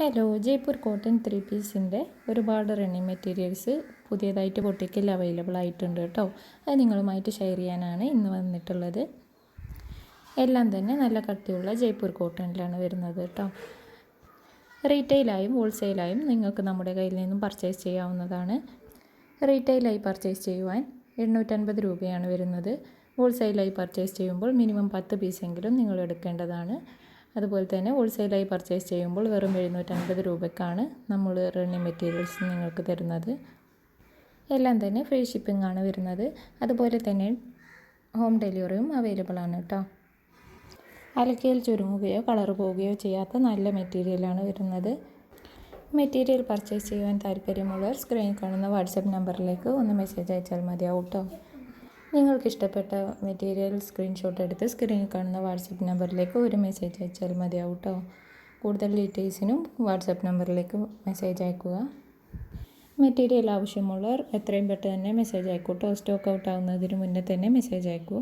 Hello Jaipur cotton three പീസിന്റെ ഒരുപാട് running materials പുതിയതായിട്ട് പൊട്ടിക്കൽ അവൈലബിൾ ആയിട്ടുണ്ട് കേട്ടോ അത് നിങ്ങളുമായിട്ട് ഷെയർ ചെയ്യാനാണ് ഇന്ന് വന്നിട്ടുള്ളത്. എല്ലാം തന്നെ നല്ല കട്ടിയുള്ള ജയ്പൂർ കോട്ടണിലാണ് വരുന്നത് കേട്ടോ റീറ്റെയിലായും ഹോൾസെയിലായും നിങ്ങൾക്ക് നമ്മുടെ കയ്യിൽ നിന്നും പർച്ചേസ് ചെയ്യാവുന്നതാണ്. റീറ്റെയിലായി പർച്ചേസ് ചെയ്യുവാൻ എണ്ണൂറ്റൻപത് രൂപയാണ് വരുന്നത്. ഹോൾസെയിലായി പർച്ചേസ് ചെയ്യുമ്പോൾ മിനിമം പത്ത് പീസെങ്കിലും നിങ്ങൾ എടുക്കേണ്ടതാണ്. അതുപോലെ തന്നെ ഹോൾസെയിലായി പർച്ചേസ് ചെയ്യുമ്പോൾ വെറും എഴുന്നൂറ്റൻപത് രൂപയ്ക്കാണ് നമ്മൾ റണ്ണിങ് മെറ്റീരിയൽസ് നിങ്ങൾക്ക് തരുന്നത്. എല്ലാം തന്നെ ഫ്രീ ഷിപ്പിംഗ് ആണ് വരുന്നത്. അതുപോലെ തന്നെ ഹോം ഡെലിവറിയും അവൈലബിൾ ആണ് കേട്ടോ അലക്കയിൽ ചുരുങ്ങുകയോ കളർ പോവുകയോ ചെയ്യാത്ത നല്ല മെറ്റീരിയലാണ് വരുന്നത്. മെറ്റീരിയൽ പർച്ചേസ് ചെയ്യുവാൻ താല്പര്യമുള്ളവർ സ്ക്രീനിൽ കാണുന്ന വാട്സപ്പ് നമ്പറിലേക്ക് ഒന്ന് മെസ്സേജ് അയച്ചാൽ മതിയാവും കേട്ടോ നിങ്ങൾക്ക് ഇഷ്ടപ്പെട്ട മെറ്റീരിയൽ സ്ക്രീൻഷോട്ട് എടുത്ത് സ്ക്രീനിൽ കാണുന്ന വാട്സപ്പ് നമ്പറിലേക്ക് ഒരു മെസ്സേജ് അയച്ചാൽ മതിയാവും കേട്ടോ കൂടുതൽ ഡീറ്റെയിൽസിനും വാട്സപ്പ് നമ്പറിലേക്ക് മെസ്സേജ് അയക്കുക. മെറ്റീരിയൽ ആവശ്യമുള്ളവർ എത്രയും പെട്ടെന്ന് തന്നെ മെസ്സേജ് അയക്കൂട്ടോ സ്റ്റോക്ക് ഔട്ട് ആവുന്നതിന് മുന്നേ തന്നെ മെസ്സേജ് അയക്കൂ.